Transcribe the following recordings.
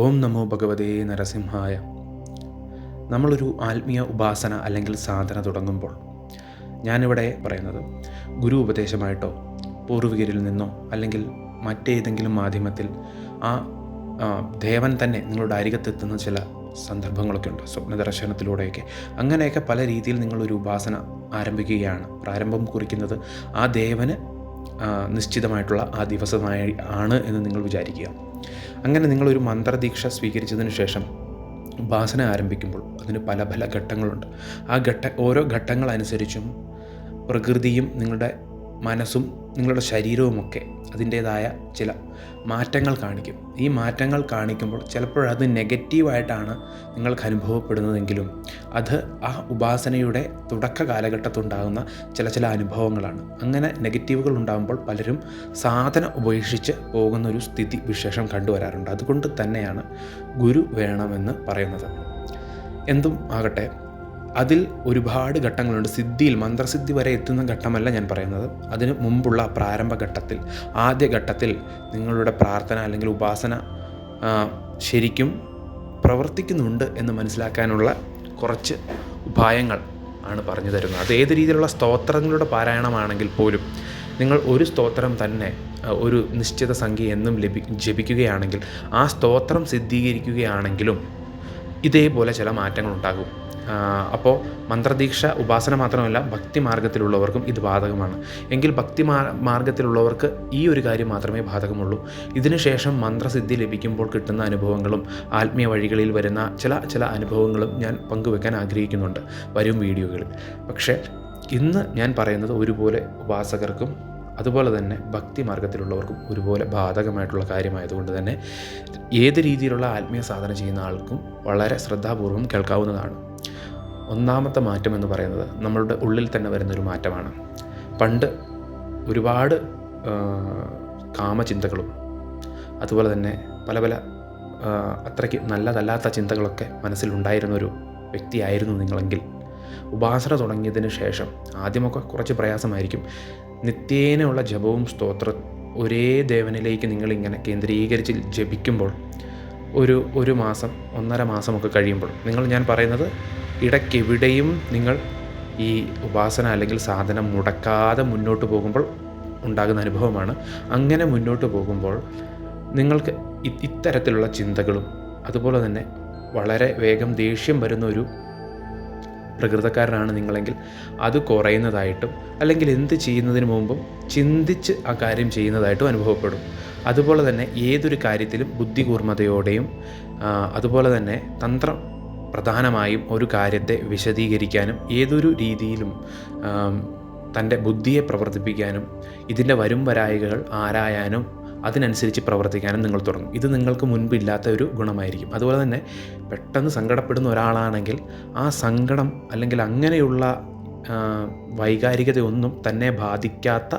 ഓം നമോ ഭഗവതേ നരസിംഹായ. നമ്മളൊരു ആത്മീയ ഉപാസന അല്ലെങ്കിൽ സാധന തുടങ്ങുമ്പോൾ ഞാനിവിടെ പറയുന്നത് ഗുരു ഉപദേശമായിട്ടോ പൂർവികരിൽ നിന്നോ അല്ലെങ്കിൽ മറ്റേതെങ്കിലും മാധ്യമത്തിൽ ആ ദേവൻ തന്നെ നിങ്ങളുടെ അരികത്തെത്തുന്ന ചില സന്ദർഭങ്ങളൊക്കെ ഉണ്ട്. സ്വപ്നദർശനത്തിലൂടെയൊക്കെ അങ്ങനെയൊക്കെ പല രീതിയിൽ നിങ്ങളൊരു ഉപാസന ആരംഭിക്കുകയാണ്. പ്രാരംഭം കുറിക്കുന്നത് ആ ദേവന് നിശ്ചിതമായിട്ടുള്ള ആ ദിവസമായി ആണ് എന്ന് നിങ്ങൾ വിചാരിക്കുക. അങ്ങനെ നിങ്ങളൊരു മന്ത്രദീക്ഷ സ്വീകരിച്ചതിന് ശേഷം ഉപാസന ആരംഭിക്കുമ്പോൾ അതിന് പല പല ഘട്ടങ്ങളുണ്ട്. ആ ഘട്ട ഓരോ ഘട്ടങ്ങളനുസരിച്ചും പ്രകൃതിയും നിങ്ങളുടെ മനസ്സും നിങ്ങളുടെ ശരീരവുമൊക്കെ അതിന്റേതായ ചില മാറ്റങ്ങൾ കാണിക്കും. ഈ മാറ്റങ്ങൾ കാണിക്കുമ്പോൾ ചിലപ്പോഴത് നെഗറ്റീവായിട്ടാണ് നിങ്ങൾക്ക് അനുഭവപ്പെടുന്നതെങ്കിലും അത് ആ ഉപാസനയുടെ തുടക്ക കാലഘട്ടത്തുണ്ടാകുന്ന ചില ചില അനുഭവങ്ങളാണ്. അങ്ങനെ നെഗറ്റീവുകൾ ഉണ്ടാകുമ്പോൾ പലരും സാധന ഉപേക്ഷിച്ച് പോകുന്ന ഒരു സ്ഥിതി വിശേഷം കണ്ടുവരാറുണ്ട്. അതുകൊണ്ട് തന്നെയാണ് ഗുരു വേണമെന്ന് പറയുന്നത്. എന്തും ആകട്ടെ അതിൽ ഒരുപാട് ഘട്ടങ്ങളുണ്ട്. സിദ്ധിയിൽ മന്ത്രസിദ്ധി വരെ എത്തുന്ന ഘട്ടമല്ല ഞാൻ പറയുന്നത്. അതിന് മുമ്പുള്ള പ്രാരംഭ ഘട്ടത്തിൽ ആദ്യ ഘട്ടത്തിൽ നിങ്ങളുടെ പ്രാർത്ഥന അല്ലെങ്കിൽ ഉപാസന ശരിക്കും പ്രവർത്തിക്കുന്നുണ്ട് എന്ന് മനസ്സിലാക്കാനുള്ള കുറച്ച് ഉപായങ്ങൾ ആണ് പറഞ്ഞു തരുന്നത്. അത് ഏത് രീതിയിലുള്ള സ്തോത്രങ്ങളുടെ പാരായണമാണെങ്കിൽ പോലും നിങ്ങൾ ഒരു സ്തോത്രം തന്നെ ഒരു നിശ്ചിത സംഖ്യ എന്നും ലഭി ജപിക്കുകയാണെങ്കിൽ ആ സ്തോത്രം സിദ്ധീകരിക്കുകയാണെങ്കിലും ഇതേപോലെ ചില മാറ്റങ്ങൾ ഉണ്ടാകും അപ്പോൾ മന്ത്രദീക്ഷ ഉപാസന മാത്രമല്ല ഭക്തി മാർഗത്തിലുള്ളവർക്കും ഇത് ബാധകമാണ്. എങ്കിൽ ഭക്തി മാർഗത്തിലുള്ളവർക്ക് ഈ ഒരു കാര്യം മാത്രമേ ബാധകമുള്ളൂ. ഇതിനുശേഷം മന്ത്രസിദ്ധി ലഭിക്കുമ്പോൾ കിട്ടുന്ന അനുഭവങ്ങളും ആത്മീയ വഴികളിൽ വരുന്ന ചില ചില അനുഭവങ്ങളും ഞാൻ പങ്കുവെക്കാൻ ആഗ്രഹിക്കുന്നുണ്ട് വരും വീഡിയോകളിൽ. പക്ഷേ ഇന്ന് ഞാൻ പറയുന്നത് ഒരുപോലെ ഉപാസകർക്കും അതുപോലെ തന്നെ ഭക്തി മാർഗത്തിലുള്ളവർക്കും ഒരുപോലെ ബാധകമായിട്ടുള്ള കാര്യമായതുകൊണ്ട് തന്നെ ഏത് രീതിയിലുള്ള ആത്മീയ സാധന ചെയ്യുന്ന ആൾക്കും വളരെ ശ്രദ്ധാപൂർവം കേൾക്കാവുന്നതാണ്. ഒന്നാമത്തെ മാറ്റം എന്ന് പറയുന്നത് നമ്മളുടെ ഉള്ളിൽ തന്നെ വരുന്നൊരു മാറ്റമാണ്. പണ്ട് ഒരുപാട് കാമചിന്തകളും അതുപോലെ തന്നെ പല പല അത്രയ്ക്ക് നല്ലതല്ലാത്ത ചിന്തകളൊക്കെ മനസ്സിലുണ്ടായിരുന്നൊരു വ്യക്തിയായിരുന്നു നിങ്ങളെങ്കിൽ. ഉപാസന തുടങ്ങിയതിന് ശേഷം ആദ്യമൊക്കെ കുറച്ച് പ്രയാസമായിരിക്കും. നിത്യേനയുള്ള ജപവും സ്തോത്ര ഒരേ ദേവനിലേക്ക് നിങ്ങളിങ്ങനെ കേന്ദ്രീകരിച്ച് ജപിക്കുമ്പോൾ ഒരു ഒരു മാസം ഒന്നര മാസമൊക്കെ കഴിയുമ്പോൾ നിങ്ങൾ ഞാൻ പറയുന്നത് ഇടയ്ക്കെവിടെയും നിങ്ങൾ ഈ ഉപാസന അല്ലെങ്കിൽ സാധനം മുടക്കാതെ മുന്നോട്ട് പോകുമ്പോൾ ഉണ്ടാകുന്ന അനുഭവമാണ്. അങ്ങനെ മുന്നോട്ട് പോകുമ്പോൾ നിങ്ങൾക്ക് ഇത്തരത്തിലുള്ള ചിന്തകളും അതുപോലെ തന്നെ വളരെ വേഗം ദേഷ്യം വരുന്ന ഒരു പ്രകൃതക്കാരനാണ് നിങ്ങളെങ്കിൽ അത് കുറയുന്നതായിട്ടും അല്ലെങ്കിൽ എന്ത് ചെയ്യുന്നതിന് മുമ്പും ചിന്തിച്ച് ആ കാര്യം ചെയ്യുന്നതായിട്ടും അനുഭവപ്പെടും. അതുപോലെ തന്നെ ഏതൊരു കാര്യത്തിലും ബുദ്ധികൂർമ്മതയോടെയും അതുപോലെ തന്നെ തന്ത്രം പ്രധാനമായും ഒരു കാര്യത്തെ വിശദീകരിക്കാനും ഏതൊരു രീതിയിലും തന്റെ ബുദ്ധിയെ പ്രവർത്തിപ്പിക്കാനും ഇതിന്റെ വരും വരായികകൾ ആരായാനും അതിനനുസരിച്ച് പ്രവർത്തിക്കാനും നിങ്ങൾ തുടങ്ങും. ഇത് നിങ്ങൾക്ക് മുൻപില്ലാത്ത ഒരു ഗുണമായിരിക്കും. അതുപോലെ തന്നെ പെട്ടെന്ന് സങ്കടപ്പെടുന്ന ഒരാളാണെങ്കിൽ ആ സങ്കടം അല്ലെങ്കിൽ അങ്ങനെയുള്ള വൈകാരികതയൊന്നും തന്നെ ബാധിക്കാത്ത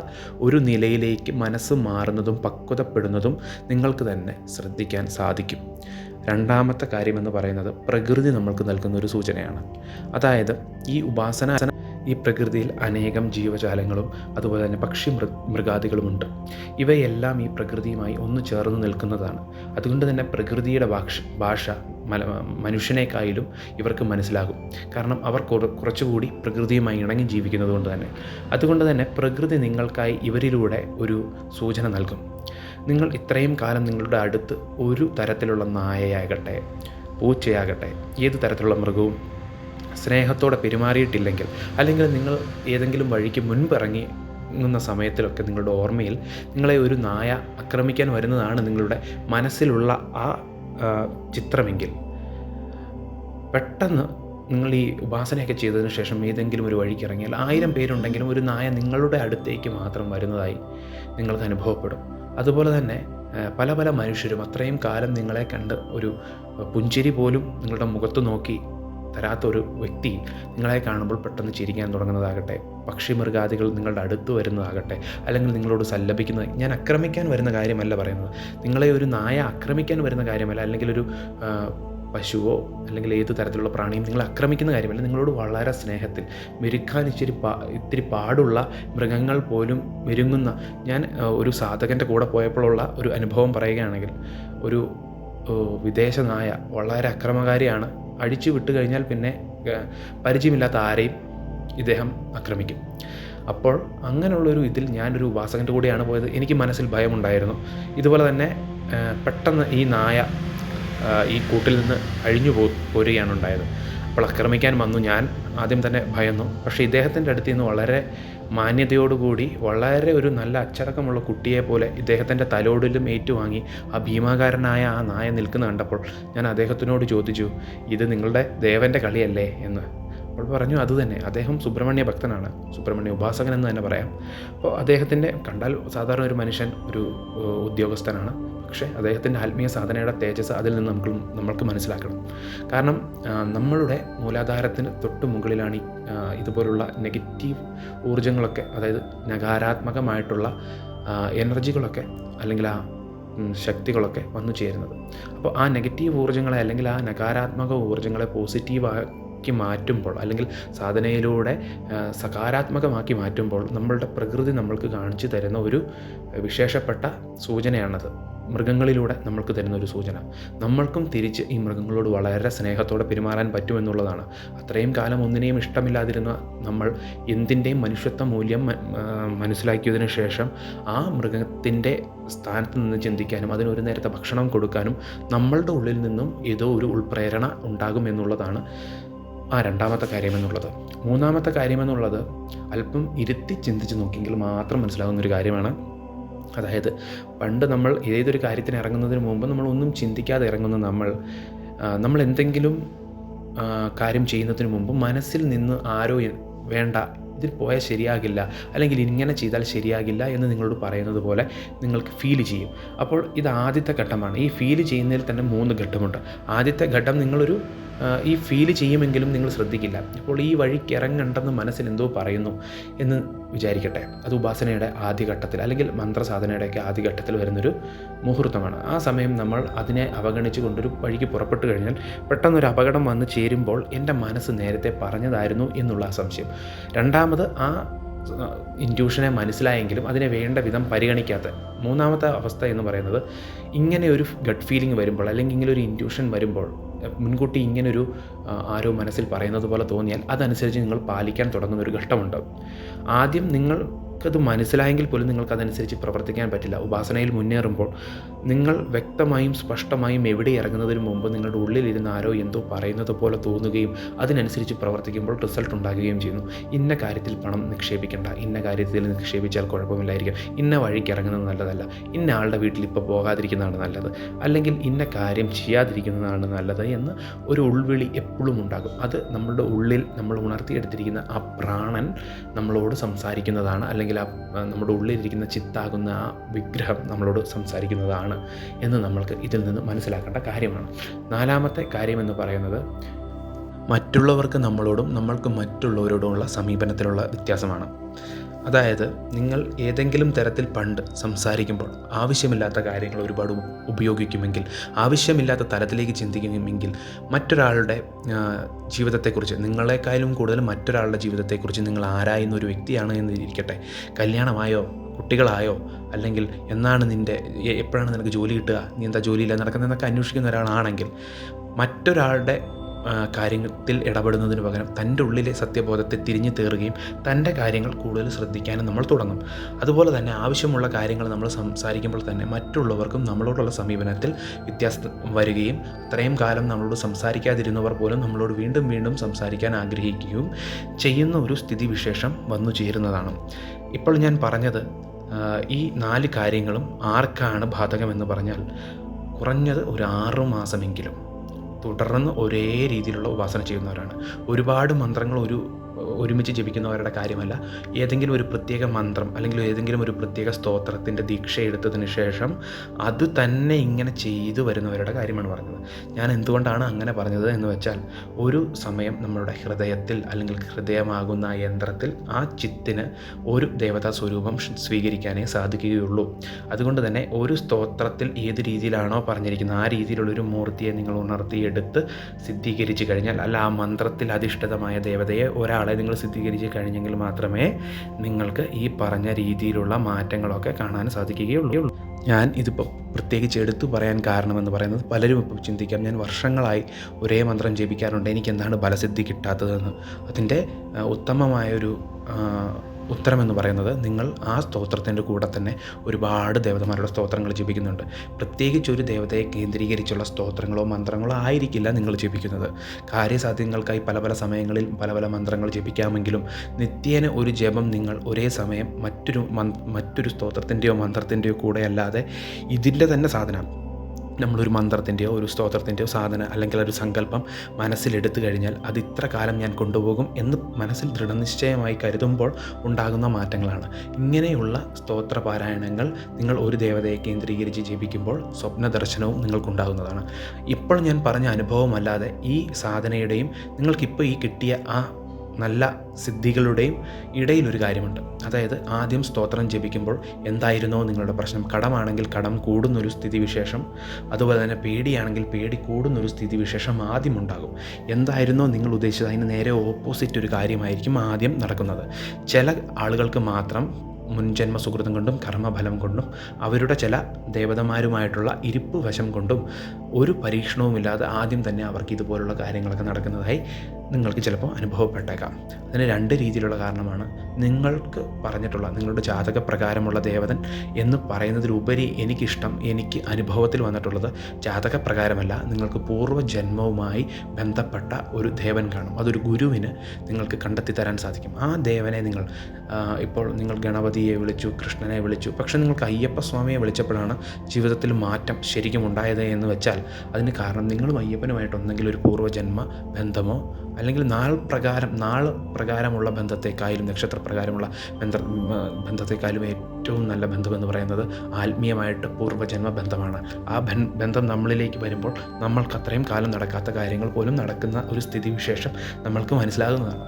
ഒരു നിലയിലേക്ക് മനസ്സ് മാറുന്നതും പക്വതപ്പെടുന്നതും നിങ്ങൾക്ക് തന്നെ ശ്രദ്ധിക്കാൻ സാധിക്കും. രണ്ടാമത്തെ കാര്യമെന്ന് പറയുന്നത് പ്രകൃതി നമ്മൾക്ക് നൽകുന്ന ഒരു സൂചനയാണ്. അതായത് ഈ ഉപാസന ഈ പ്രകൃതിയിൽ അനേകം ജീവജാലങ്ങളും അതുപോലെ തന്നെ പക്ഷി മൃ മൃഗാദികളുമുണ്ട്. ഇവയെല്ലാം ഈ പ്രകൃതിയുമായി ഒന്ന് ചേർന്ന് നിൽക്കുന്നതാണ്. അതുകൊണ്ട് തന്നെ പ്രകൃതിയുടെ ഭാഷ ഭാഷ മല മനുഷ്യനേക്കായാലും ഇവർക്ക് മനസ്സിലാകും. കാരണം അവർ കുറച്ചുകൂടി പ്രകൃതിയുമായി ഇണങ്ങി ജീവിക്കുന്നത് കൊണ്ട് തന്നെ. അതുകൊണ്ട് തന്നെ പ്രകൃതി നിങ്ങൾക്കായി ഇവരിലൂടെ ഒരു സൂചന നൽകും. നിങ്ങൾ ഇത്രയും കാലം നിങ്ങളുടെ അടുത്ത് ഒരു തരത്തിലുള്ള നായയാകട്ടെ പൂച്ചയാകട്ടെ ഏത് തരത്തിലുള്ള മൃഗവും സ്നേഹത്തോടെ പെരുമാറിയിട്ടില്ലെങ്കിൽ അല്ലെങ്കിൽ നിങ്ങൾ ഏതെങ്കിലും വഴിക്ക് മുൻപിറങ്ങി ുന്ന സമയത്തിലൊക്കെ നിങ്ങളുടെ ഓർമ്മയിൽ നിങ്ങളെ ഒരു നായ ആക്രമിക്കാൻ വരുന്നതാണ് നിങ്ങളുടെ മനസ്സിലുള്ള ആ ചിത്രമെങ്കിൽ പെട്ടെന്ന് നിങ്ങൾ ഈ ഉപാസനയൊക്കെ ചെയ്തതിന് ശേഷം ഏതെങ്കിലും ഒരു വഴിക്ക് ഇറങ്ങിയാൽ ആയിരം പേരുണ്ടെങ്കിലും ഒരു നായ നിങ്ങളുടെ അടുത്തേക്ക് മാത്രം വരുന്നതായി നിങ്ങൾക്ക് അനുഭവപ്പെടും അതുപോലെ തന്നെ പല പല മനുഷ്യരും അത്രയും കാലം നിങ്ങളെ കണ്ട് ഒരു പുഞ്ചിരി പോലും നിങ്ങളുടെ മുഖത്ത് നോക്കി തരാത്തൊരു വ്യക്തി നിങ്ങളെ കാണുമ്പോൾ പെട്ടെന്ന് ചിരിക്കാൻ തുടങ്ങുന്നതാകട്ടെ പക്ഷി മൃഗാദികൾ നിങ്ങളുടെ അടുത്ത് വരുന്നതാകട്ടെ അല്ലെങ്കിൽ നിങ്ങളോട് സല്ലപിക്കുന്നത് ഞാൻ ആക്രമിക്കാൻ വരുന്ന കാര്യമല്ല പറയുന്നത്. നിങ്ങളെ ഒരു നായ ആക്രമിക്കാൻ വരുന്ന കാര്യമല്ല അല്ലെങ്കിൽ ഒരു പശുവോ അല്ലെങ്കിൽ ഏത് തരത്തിലുള്ള പ്രാണിയും നിങ്ങൾ ആക്രമിക്കുന്ന കാര്യമല്ല. നിങ്ങളോട് വളരെ സ്നേഹത്തിൽ മെരുക്കാൻ ഇച്ചിരി പാ ഇത്തിരി പാടുള്ള മൃഗങ്ങൾ പോലും മെരുങ്ങുന്ന ഞാൻ ഒരു സാധകന്റെ കൂടെ പോയപ്പോഴുള്ള ഒരു അനുഭവം പറയുകയാണെങ്കിൽ ഒരു വിദേശ നായ വളരെ അക്രമകാരിയാണ്. അഴിച്ചു വിട്ട് കഴിഞ്ഞാൽ പിന്നെ പരിചയമില്ലാത്ത ആരെയും ഇദ്ദേഹം ആക്രമിക്കും. അപ്പോൾ അങ്ങനെയുള്ളൊരു ഇതിൽ ഞാനൊരു ഉപാസകന്റെ കൂടെയാണ് പോയത്. എനിക്ക് മനസ്സിൽ ഭയമുണ്ടായിരുന്നു. ഇതുപോലെ തന്നെ പെട്ടെന്ന് ഈ നായ ഈ കൂട്ടിൽ നിന്ന് അഴിഞ്ഞു പോ പോരുകയാണ് ഉണ്ടായത്. അപ്പോൾ ആക്രമിക്കാൻ വന്നു. ഞാൻ ആദ്യം തന്നെ ഭയന്നു. പക്ഷേ ഇദ്ദേഹത്തിന്റെ അടുത്ത് നിന്ന് വളരെ മാന്യതയോടുകൂടി വളരെ ഒരു നല്ല അച്ചടക്കമുള്ള കുട്ടിയെ പോലെ ഇദ്ദേഹത്തിന്റെ തലോടിലും ഏറ്റുവാങ്ങി ആ ഭീമാകാരനായ ആ നായ നിൽക്കുന്ന കണ്ടപ്പോൾ ഞാൻ അദ്ദേഹത്തിനോട് ചോദിച്ചു ഇത് നിങ്ങളുടെ ദേവന്റെ കളിയല്ലേ? എന്ന്. അപ്പോൾ പറഞ്ഞു അതുതന്നെ അദ്ദേഹം സുബ്രഹ്മണ്യ ഭക്തനാണ്. സുബ്രഹ്മണ്യ ഉപാസകൻ എന്ന് തന്നെ പറയാം. അപ്പോൾ അദ്ദേഹത്തിന്റെ കണ്ടാൽ സാധാരണ ഒരു മനുഷ്യൻ ഒരു ഉദ്യോഗസ്ഥനാണ്. പക്ഷേ അദ്ദേഹത്തിന്റെ ആത്മീയ സാധനയുടെ തേജസ് അതിൽ നിന്ന് നമുക്ക് നമ്മൾക്ക് മനസ്സിലാക്കണം. കാരണം നമ്മളുടെ മൂലാധാരത്തിന് തൊട്ട് മുകളിലാണ് ഈ ഇതുപോലുള്ള നെഗറ്റീവ് ഊർജങ്ങളൊക്കെ അതായത് നകാരാത്മകമായിട്ടുള്ള എനർജികളൊക്കെ അല്ലെങ്കിൽ ആ ശക്തികളൊക്കെ വന്നു ചേരുന്നത്. അപ്പോൾ ആ നെഗറ്റീവ് ഊർജങ്ങളെ അല്ലെങ്കിൽ ആ നകാരാത്മക ഊർജങ്ങളെ പോസിറ്റീവാക്കി മാറ്റുമ്പോൾ അല്ലെങ്കിൽ സാധനയിലൂടെ സകാരാത്മകമാക്കി മാറ്റുമ്പോൾ നമ്മളുടെ പ്രകൃതി നമ്മൾക്ക് കാണിച്ചു തരുന്ന ഒരു വിശേഷപ്പെട്ട സൂചനയാണത്. മൃഗങ്ങളിലൂടെ നമ്മൾക്ക് തരുന്ന ഒരു സൂചന. നമ്മൾക്കും തിരിച്ച് ഈ മൃഗങ്ങളോട് വളരെ സ്നേഹത്തോടെ പെരുമാറാൻ പറ്റുമെന്നുള്ളതാണ്. അത്രയും കാലം ഒന്നിനെയും ഇഷ്ടമില്ലാതിരുന്ന നമ്മൾ എന്തിന്റെയും മനുഷ്യത്വ മൂല്യം മനസ്സിലാക്കിയതിനു ശേഷം ആ മൃഗത്തിന്റെ സ്ഥാനത്ത് നിന്ന് ചിന്തിക്കാനും അതിനൊരു നേരത്തെ ഭക്ഷണം കൊടുക്കാനും നമ്മളുടെ ഉള്ളിൽ നിന്നും ഏതോ ഒരു ഉൾപ്രേരണ ഉണ്ടാകുമെന്നുള്ളതാണ് ആ രണ്ടാമത്തെ കാര്യമെന്നുള്ളത്. മൂന്നാമത്തെ കാര്യമെന്നുള്ളത് അല്പം ഇരുത്തി ചിന്തിച്ച് നോക്കിയെങ്കിൽ മാത്രം മനസ്സിലാകുന്ന ഒരു കാര്യമാണ് അതായത് പണ്ട് നമ്മൾ ഏതൊരു കാര്യത്തിന് ഇറങ്ങുന്നതിന് മുമ്പ് നമ്മൾ ഒന്നും ചിന്തിക്കാതെ ഇറങ്ങുന്ന നമ്മൾ നമ്മൾ എന്തെങ്കിലും കാര്യം ചെയ്യുന്നതിന് മുമ്പ് മനസ്സിൽ നിന്ന് ആരോ വേണ്ട ഇതിൽ പോയാൽ ശരിയാകില്ല അല്ലെങ്കിൽ ഇങ്ങനെ ചെയ്താൽ ശരിയാകില്ല എന്ന് നിങ്ങളോട് പറയുന്നത് പോലെ നിങ്ങൾക്ക് ഫീൽ ചെയ്യും. അപ്പോൾ ഇത് ആദ്യത്തെ ഘട്ടമാണ്. ഈ ഫീൽ ചെയ്യുന്നതിൽ തന്നെ മൂന്ന് ഘട്ടമുണ്ട്. ആദ്യത്തെ ഘട്ടം നിങ്ങളൊരു ഈ ഫീൽ ചെയ്യുമെങ്കിലും നിങ്ങൾ ശ്രദ്ധിക്കില്ല. ഇപ്പോൾ ഈ വഴിക്ക് ഇറങ്ങണ്ടെന്ന് മനസ്സിൽ എന്തോ പറയുന്നു എന്ന് വിചാരിക്കട്ടെ. അത് ഉപാസനയുടെ ആദ്യഘട്ടത്തിൽ അല്ലെങ്കിൽ മന്ത്രസാധനയുടെയൊക്കെ ആദ്യഘട്ടത്തിൽ വരുന്നൊരു മുഹൂർത്തമാണ്. ആ സമയം നമ്മൾ അതിനെ അവഗണിച്ച് കൊണ്ടൊരു വഴിക്ക് പുറപ്പെട്ടു കഴിഞ്ഞാൽ പെട്ടെന്നൊരു അപകടം വന്ന് ചേരുമ്പോൾ എന്റെ മനസ്സ് നേരത്തെ പറഞ്ഞതായിരുന്നു എന്നുള്ള ആ സംശയം. രണ്ടാമത് ആ ഇന്റ്യൂഷനെ മനസ്സിലായെങ്കിലും അതിനെ വേണ്ട വിധം പരിഗണിക്കാത്ത മൂന്നാമത്തെ അവസ്ഥ എന്ന് പറയുന്നത് ഇങ്ങനെ ഒരു ഗട്ട് ഫീലിംഗ് വരുമ്പോൾ അല്ലെങ്കിൽ ഇങ്ങനെ ഒരു ഇന്റ്യൂഷൻ വരുമ്പോൾ മുൻകൂട്ടി ഇങ്ങനൊരു ആരോ മനസ്സിൽ പറയുന്നത് പോലെ തോന്നിയാൽ അതനുസരിച്ച് നിങ്ങൾ പാലിക്കാൻ തുടങ്ങുന്ന ഒരു ഘട്ടമുണ്ട് ആദ്യം നിങ്ങൾക്കത് മനസ്സിലായെങ്കിൽ പോലും നിങ്ങൾക്കതനുസരിച്ച് പ്രവർത്തിക്കാൻ പറ്റില്ല. ഉപാസനയിൽ മുന്നേറുമ്പോൾ നിങ്ങൾ വ്യക്തമായും സ്പഷ്ടമായും എവിടെ ഇറങ്ങുന്നതിന് മുമ്പ് നിങ്ങളുടെ ഉള്ളിലിരുന്ന് ആരോ എന്തോ പറയുന്നത് പോലെ തോന്നുകയും അതിനനുസരിച്ച് പ്രവർത്തിക്കുമ്പോൾ റിസൾട്ട് ഉണ്ടാകുകയും ചെയ്യുന്നു. ഇന്ന കാര്യത്തിൽ പണം നിക്ഷേപിക്കേണ്ട. ഇന്ന കാര്യത്തിൽ നിക്ഷേപിച്ചാൽ കുഴപ്പമില്ലായിരിക്കും. ഇന്ന വഴിക്ക് ഇറങ്ങുന്നത് നല്ലതല്ല. ഇന്ന ആളുടെ വീട്ടിൽ ഇപ്പോൾ പോകാതിരിക്കുന്നതാണ് നല്ലത്. അല്ലെങ്കിൽ ഇന്ന കാര്യം ചെയ്യാതിരിക്കുന്നതാണ് നല്ലത് എന്ന് ഒരു ഉൾവിളി എപ്പോഴും ഉണ്ടാകും. അത് നമ്മളുടെ ഉള്ളിൽ നമ്മൾ ഉണർത്തിയെടുത്തിരിക്കുന്ന ആ പ്രാണൻ നമ്മളോട് സംസാരിക്കുന്നതാണ്. അല്ലെങ്കിൽ ആ ആ, നമ്മുടെ ഉള്ളിലിരിക്കുന്ന ചിത്താകുന്ന ആ വിഗ്രഹം നമ്മളോട് സംസാരിക്കുന്നതാണ് എന്ന് നമ്മൾക്ക് ഇതിൽ നിന്ന് മനസ്സിലാക്കേണ്ട കാര്യമാണ്. നാലാമത്തെ കാര്യമെന്ന് പറയുന്നത് മറ്റുള്ളവർക്ക് നമ്മളോടും നമ്മൾക്ക് മറ്റുള്ളവരോടുമുള്ള സമീപനത്തിലുള്ള വ്യത്യാസമാണ്. അതായത് നിങ്ങൾ ഏതെങ്കിലും തരത്തിൽ പണ്ട് സംസാരിക്കുമ്പോൾ ആവശ്യമില്ലാത്ത കാര്യങ്ങൾ ഒരുപാട് ഉപയോഗിക്കുമെങ്കിൽ ആവശ്യമില്ലാത്ത തലത്തിലേക്ക് ചിന്തിക്കുമെങ്കിൽ മറ്റൊരാളുടെ ജീവിതത്തെക്കുറിച്ച് നിങ്ങളെക്കാളും കൂടുതൽ മറ്റൊരാളുടെ ജീവിതത്തെക്കുറിച്ച് നിങ്ങൾ ആരായുന്ന ഒരു വ്യക്തിയാണ് എന്ന് ഇരിക്കട്ടെ. കല്യാണമായോ കുട്ടികളായോ അല്ലെങ്കിൽ എന്നാണ് നിന്റെ എപ്പോഴാണ് നിനക്ക് ജോലി കിട്ടുക നീ എന്താ ജോലിയില്ല നടക്കുന്നതെന്നൊക്കെ അന്വേഷിക്കുന്ന ഒരാളാണെങ്കിൽ മറ്റൊരാളുടെ കാര്യത്തിൽ ഇടപെടുന്നതിന് പകരം തന്റെ ഉള്ളിലെ സത്യബോധത്തെ തിരിഞ്ഞു തീർക്കുകയും തന്റെ കാര്യങ്ങൾ കൂടുതൽ ശ്രദ്ധിക്കാനും നമ്മൾ തുടങ്ങും. അതുപോലെ തന്നെ ആവശ്യമുള്ള കാര്യങ്ങൾ നമ്മൾ സംസാരിക്കുമ്പോൾ തന്നെ മറ്റുള്ളവർക്കും നമ്മളോടുള്ള സമീപനത്തിൽ വ്യത്യാസം വരികയും അത്രയും കാലം നമ്മളോട് സംസാരിക്കാതിരുന്നവർ പോലും നമ്മളോട് വീണ്ടും വീണ്ടും സംസാരിക്കാൻ ആഗ്രഹിക്കുകയും ചെയ്യുന്ന ഒരു സ്ഥിതിവിശേഷം വന്നു ചേരുന്നതാണ്. ഇപ്പോൾ ഞാൻ പറഞ്ഞത് ഈ നാല് കാര്യങ്ങളും ആർക്കാണ് ബാധകമെന്ന് പറഞ്ഞാൽ കുറഞ്ഞത് ഒരു ആറു മാസമെങ്കിലും. തുടർന്ന് ഒരേ രീതിയിലുള്ള ഉപാസന ചെയ്യുന്നവരാണ്. ഒരുപാട് മന്ത്രങ്ങൾ ഒരു ഒരുമിച്ച് ജപിക്കുന്നവരുടെ കാര്യമല്ല. ഏതെങ്കിലും ഒരു പ്രത്യേക മന്ത്രം അല്ലെങ്കിൽ ഏതെങ്കിലും ഒരു പ്രത്യേക സ്തോത്രത്തിന്റെ ദീക്ഷ എടുത്തതിന് ശേഷം അത് തന്നെ ഇങ്ങനെ ചെയ്തു വരുന്നവരുടെ കാര്യമാണ് പറഞ്ഞത്. ഞാൻ എന്തുകൊണ്ടാണ് അങ്ങനെ പറഞ്ഞത് എന്ന് വെച്ചാൽ ഒരു സമയം നമ്മളുടെ ഹൃദയത്തിൽ അല്ലെങ്കിൽ ഹൃദയമാകുന്ന യന്ത്രത്തിൽ ആ ചിത്തിന് ഒരു ദേവതാ സ്വരൂപം സ്വീകരിക്കാനേ സാധിക്കുകയുള്ളൂ. അതുകൊണ്ട് തന്നെ ഒരു സ്തോത്രത്തിൽ ഏത് രീതിയിലാണോ പറഞ്ഞിരിക്കുന്നത് ആ രീതിയിലുള്ളൊരു മൂർത്തിയെ നിങ്ങൾ ഉണർത്തിയെടുത്ത് സിദ്ധീകരിച്ചു കഴിഞ്ഞാൽ അല്ല ആ മന്ത്രത്തിൽ അധിഷ്ഠിതമായ ദേവതയെ ഒരാളെ നിങ്ങൾ സ്ഥിരീകരിച്ച് കഴിഞ്ഞെങ്കിൽ മാത്രമേ നിങ്ങൾക്ക് ഈ പറഞ്ഞ രീതിയിലുള്ള മാറ്റങ്ങളൊക്കെ കാണാൻ സാധിക്കുകയുള്ളൂ. ഞാൻ ഇതിപ്പോൾ പ്രത്യേകിച്ച് എടുത്തു പറയാൻ കാരണമെന്ന് പറയുന്നത് പലരും ഇപ്പോൾ ചിന്തിക്കാം ഞാൻ വർഷങ്ങളായി ഒരേ മന്ത്രം ജപിക്കാറുണ്ട് എനിക്ക് എന്താണ് ഫലസിദ്ധി കിട്ടാത്തതെന്ന്. അതിന്റെ ഉത്തമമായൊരു ഉത്തരമെന്ന് പറയുന്നത് നിങ്ങൾ ആ സ്തോത്രത്തിന്റെ കൂടെ തന്നെ ഒരുപാട് ദേവതമാരുടെ സ്തോത്രങ്ങൾ ജപിക്കുന്നുണ്ട്. പ്രത്യേകിച്ച് ഒരു ദേവതയെ കേന്ദ്രീകരിച്ചുള്ള സ്തോത്രങ്ങളോ മന്ത്രങ്ങളോ ആയിരിക്കില്ല നിങ്ങൾ ജപിക്കുന്നത്. കാര്യസാധ്യങ്ങൾക്കായി പല പല സമയങ്ങളിൽ പല പല മന്ത്രങ്ങൾ ജപിക്കാമെങ്കിലും നിത്യേന ഒരു ജപം നിങ്ങൾ ഒരേ സമയം മറ്റൊരു മറ്റൊരു സ്തോത്രത്തിന്റെയോ മന്ത്രത്തിന്റെയോ കൂടെ അല്ലാതെ ഇതിന്റെ തന്നെ സാധനം നമ്മളൊരു മന്ത്രത്തിന്റെയോ ഒരു സ്തോത്രത്തിന്റെയോ സാധന അല്ലെങ്കിൽ ഒരു സങ്കല്പം മനസ്സിലെടുത്തു കഴിഞ്ഞാൽ അത് ഇത്ര കാലം ഞാൻ കൊണ്ടുപോകും എന്ന് മനസ്സിൽ ദൃഢനിശ്ചയമായി കരുതുമ്പോൾ ഉണ്ടാകുന്ന മാറ്റങ്ങളാണ്. ഇങ്ങനെയുള്ള സ്തോത്ര പാരായണങ്ങൾ നിങ്ങൾ ഒരു ദേവതയെ കേന്ദ്രീകരിച്ച് ജീവിക്കുമ്പോൾ സ്വപ്ന ദർശനവും നിങ്ങൾക്കുണ്ടാകുന്നതാണ്. ഇപ്പോൾ ഞാൻ പറഞ്ഞ അനുഭവമല്ലാതെ ഈ സാധനയുടെയും നിങ്ങൾക്കിപ്പോൾ ഈ കിട്ടിയ ആ നല്ല സിദ്ധികളുടെയും ഇടയിലൊരു കാര്യമുണ്ട്. അതായത് ആദ്യം സ്തോത്രം ജപിക്കുമ്പോൾ എന്തായിരുന്നോ നിങ്ങളുടെ പ്രശ്നം. കടമാണെങ്കിൽ കടം കൂടുന്നൊരു സ്ഥിതിവിശേഷം. അതുപോലെ തന്നെ പേടിയാണെങ്കിൽ പേടി കൂടുന്നൊരു സ്ഥിതിവിശേഷം ആദ്യം ഉണ്ടാകും. എന്തായിരുന്നോ നിങ്ങൾ ഉദ്ദേശിച്ചത്. അതിന് നേരെ ഓപ്പോസിറ്റ് ഒരു കാര്യമായിരിക്കും ആദ്യം നടക്കുന്നത്. ചില ആളുകൾക്ക് മാത്രം മുൻജന്മ സുഹൃതം കൊണ്ടും കർമ്മഫലം കൊണ്ടും അവരുടെ ചില ദേവതമാരുമായിട്ടുള്ള ഇരിപ്പ് വശം കൊണ്ടും ഒരു പരീക്ഷണവുമില്ലാതെ ആദ്യം തന്നെ അവർക്ക് ഇതുപോലുള്ള കാര്യങ്ങളൊക്കെ നടക്കുന്നതായി നിങ്ങൾക്ക് ചിലപ്പോൾ അനുഭവപ്പെട്ടേക്കാം. അതിന് രണ്ട് രീതിയിലുള്ള കാരണമാണ് നിങ്ങൾക്ക് പറഞ്ഞിട്ടുള്ള നിങ്ങളുടെ ജാതക പ്രകാരമുള്ള ദേവതൻ എന്ന് പറയുന്നതിലുപരി എനിക്കിഷ്ടം എനിക്ക് അനുഭവത്തിൽ വന്നിട്ടുള്ളത് ജാതക പ്രകാരമല്ല നിങ്ങൾക്ക് പൂർവജന്മവുമായി ബന്ധപ്പെട്ട ഒരു ദേവൻ കാണും. അതൊരു ഗുരുവിന് നിങ്ങൾക്ക് കണ്ടെത്തി തരാൻ സാധിക്കും. ആ ദേവനെ നിങ്ങൾ ഇപ്പോൾ നിങ്ങൾ ഗണപതിയെ വിളിച്ചു കൃഷ്ണനെ വിളിച്ചു പക്ഷേ നിങ്ങൾക്ക് അയ്യപ്പസ്വാമിയെ വിളിച്ചപ്പോഴാണ് ജീവിതത്തിൽ മാറ്റം ശരിക്കും ഉണ്ടായത് എന്ന് വെച്ചാൽ അതിന് കാരണം നിങ്ങളും അയ്യപ്പനുമായിട്ട് ഒന്നെങ്കിലും ഒരു പൂർവജന്മ ബന്ധമോ അല്ലെങ്കിൽ നാൾ പ്രകാരം നാൾ പ്രകാരമുള്ള ബന്ധത്തെക്കാളും നക്ഷത്രപ്രകാരമുള്ള ബന്ധ ബന്ധത്തെക്കാളും ഏറ്റവും നല്ല ബന്ധമെന്ന് പറയുന്നത് ആത്മീയമായിട്ട് പൂർവജന്മ ബന്ധമാണ്. ആ ബന്ധം നമ്മളിലേക്ക് വരുമ്പോൾ നമ്മൾക്ക് അത്രയും കാലം നടക്കാത്ത കാര്യങ്ങൾ പോലും നടക്കുന്ന ഒരു സ്ഥിതിവിശേഷം നമ്മൾക്ക് മനസ്സിലാകുന്നതാണ്.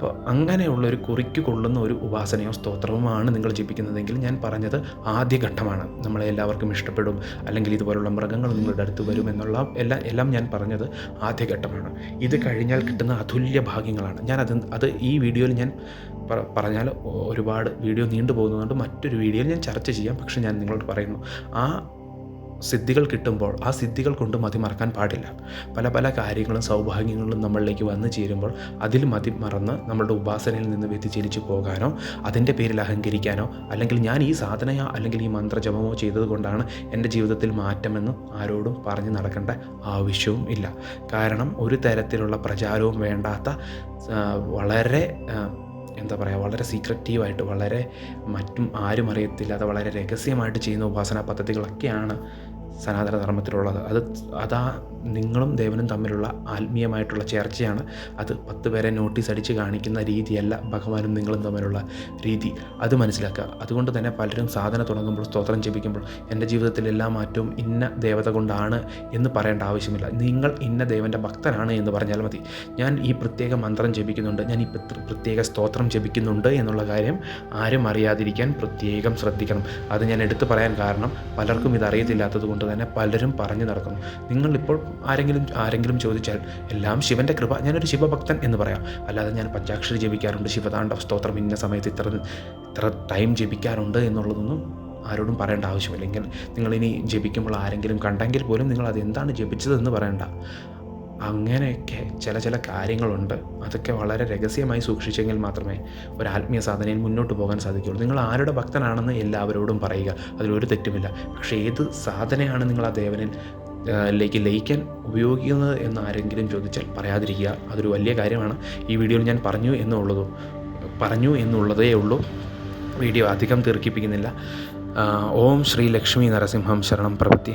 അപ്പോൾ അങ്ങനെയുള്ളൊരു കുറിക്ക് കൊള്ളുന്ന ഒരു ഉപാസനയോ സ്തോത്രവുമാണ് നിങ്ങൾ ജപിക്കുന്നതെങ്കിൽ ഞാൻ പറഞ്ഞത് ആദ്യഘട്ടമാണ് നമ്മളെ എല്ലാവർക്കും ഇഷ്ടപ്പെടും. അല്ലെങ്കിൽ ഇതുപോലുള്ള മൃഗങ്ങൾ നിങ്ങളുടെ അടുത്ത് വരും എന്നുള്ള എല്ലാം എല്ലാം ഞാൻ പറഞ്ഞത് ആദ്യഘട്ടമാണ് ഇത് കഴിഞ്ഞാൽ കിട്ടുന്ന അതുല്യ ഭാഗ്യങ്ങളാണ്. ഞാൻ അത് അത് ഈ വീഡിയോയിൽ ഞാൻ പറഞ്ഞാൽ ഒരുപാട് വീഡിയോ നീണ്ടു പോകുന്നതുകൊണ്ട് മറ്റൊരു വീഡിയോയിൽ ഞാൻ ചർച്ച ചെയ്യാം. പക്ഷേ ഞാൻ നിങ്ങളോട് പറയുന്നു ആ സിദ്ധികൾ കിട്ടുമ്പോൾ ആ സിദ്ധികൾ കൊണ്ട് മതി മറക്കാൻ പാടില്ല. പല പല കാര്യങ്ങളും സൗഭാഗ്യങ്ങളും നമ്മളിലേക്ക് വന്നു ചേരുമ്പോൾ അതിൽ മതി മറന്ന് നമ്മളുടെ ഉപാസനയിൽ നിന്ന് വ്യതിചലിച്ചു പോകാനോ അതിന്റെ പേരിൽ അഹങ്കരിക്കാനോ അല്ലെങ്കിൽ ഞാൻ ഈ സാധനയോ അല്ലെങ്കിൽ ഈ മന്ത്രജപമോ ചെയ്തതുകൊണ്ടാണ് എന്റെ ജീവിതത്തിൽ മാറ്റമെന്ന് ആരോടും പറഞ്ഞു നടക്കേണ്ട ആവശ്യവും ഇല്ല. കാരണം ഒരു തരത്തിലുള്ള പ്രചാരവും വേണ്ടാത്ത വളരെ എന്താ പറയുക വളരെ സീക്രറ്റീവായിട്ട് വളരെ മറ്റും ആരും അറിയത്തില്ലാതെ വളരെ രഹസ്യമായിട്ട് ചെയ്യുന്ന ഉപാസന പദ്ധതികളൊക്കെയാണ് സനാതന ധർമ്മത്തിലുള്ളത് അത് അതാ നിങ്ങളും ദേവനും തമ്മിലുള്ള ആത്മീയമായിട്ടുള്ള ചേർച്ചയാണ്. അത് പത്ത് പേരെ നോട്ടീസ് അടിച്ച് കാണിക്കുന്ന രീതിയല്ല ഭഗവാനും നിങ്ങളും തമ്മിലുള്ള രീതി. അത് മനസ്സിലാക്കുക. അതുകൊണ്ട് തന്നെ പലരും സാധന തുടങ്ങുമ്പോൾ സ്തോത്രം ജപിക്കുമ്പോൾ എന്റെ ജീവിതത്തിൽ എല്ലാ മാറ്റവും ഇന്ന ദേവത കൊണ്ടാണ് എന്ന് പറയേണ്ട ആവശ്യമില്ല. നിങ്ങൾ ഇന്ന ദേവന്റെ ഭക്തനാണ് എന്ന് പറഞ്ഞാൽ മതി. ഞാൻ ഈ പ്രത്യേക മന്ത്രം ജപിക്കുന്നുണ്ട്. ഞാൻ ഈ പ്രത്യേക- പ്രത്യേക സ്തോത്രം ജപിക്കുന്നുണ്ട് എന്നുള്ള കാര്യം ആരും അറിയാതിരിക്കാൻ പ്രത്യേകം ശ്രദ്ധിക്കണം. അത് ഞാൻ എടുത്തു പറയാൻ കാരണം പലർക്കും ഇത് അറിയത്തില്ലാത്തത് കൊണ്ട് തന്നെ പലരും പറഞ്ഞു നടക്കുന്നു. നിങ്ങളിപ്പോൾ ആരെങ്കിലും ആരെങ്കിലും ചോദിച്ചാൽ എല്ലാം ശിവന്റെ കൃപ ഞാനൊരു ശിവഭക്തൻ എന്ന് പറയാം. അല്ലാതെ ഞാൻ പഞ്ചാക്ഷരി ജപിക്കാറുണ്ട് ശിവതാണ്ഡവ സ്തോത്രം ഇന്ന സമയത്ത് ഇത്ര ഇത്ര ടൈം ജപിക്കാറുണ്ട് എന്നുള്ളതൊന്നും ആരോടും പറയേണ്ട ആവശ്യമില്ലെങ്കിൽ നിങ്ങളിനി ജപിക്കുമ്പോൾ ആരെങ്കിലും കണ്ടെങ്കിൽ പോലും നിങ്ങൾ അത് എന്താണ് ജപിച്ചതെന്ന് പറയണ്ട. അങ്ങനെയൊക്കെ ചില ചില കാര്യങ്ങളുണ്ട്. അതൊക്കെ വളരെ രഹസ്യമായി സൂക്ഷിച്ചെങ്കിൽ മാത്രമേ ഒരു ആത്മീയ സാധനയിൽ മുന്നോട്ട് പോകാൻ സാധിക്കുകയുള്ളൂ. നിങ്ങൾ ആരുടെ ഭക്തനാണെന്ന് എല്ലാവരോടും പറയുക. അതിലൊരു തെറ്റുമില്ല. പക്ഷേ ഏത് സാധനയാണ് നിങ്ങൾ ആ ദേവനിൽ ലേക്ക് ലയിക്കാൻ ഉപയോഗിക്കുന്നത് എന്ന് ആരെങ്കിലും ചോദിച്ചാൽ പറയാതിരിക്കുക. അതൊരു വലിയ കാര്യമാണ്. ഈ വീഡിയോയിൽ ഞാൻ പറഞ്ഞു എന്നുള്ളതും പറഞ്ഞു എന്നുള്ളതേ ഉള്ളൂ. വീഡിയോ അധികം തീർക്കിപ്പിക്കുന്നില്ല ഓം ശ്രീ ലക്ഷ്മി നരസിംഹം ശരണം പ്രപത്തി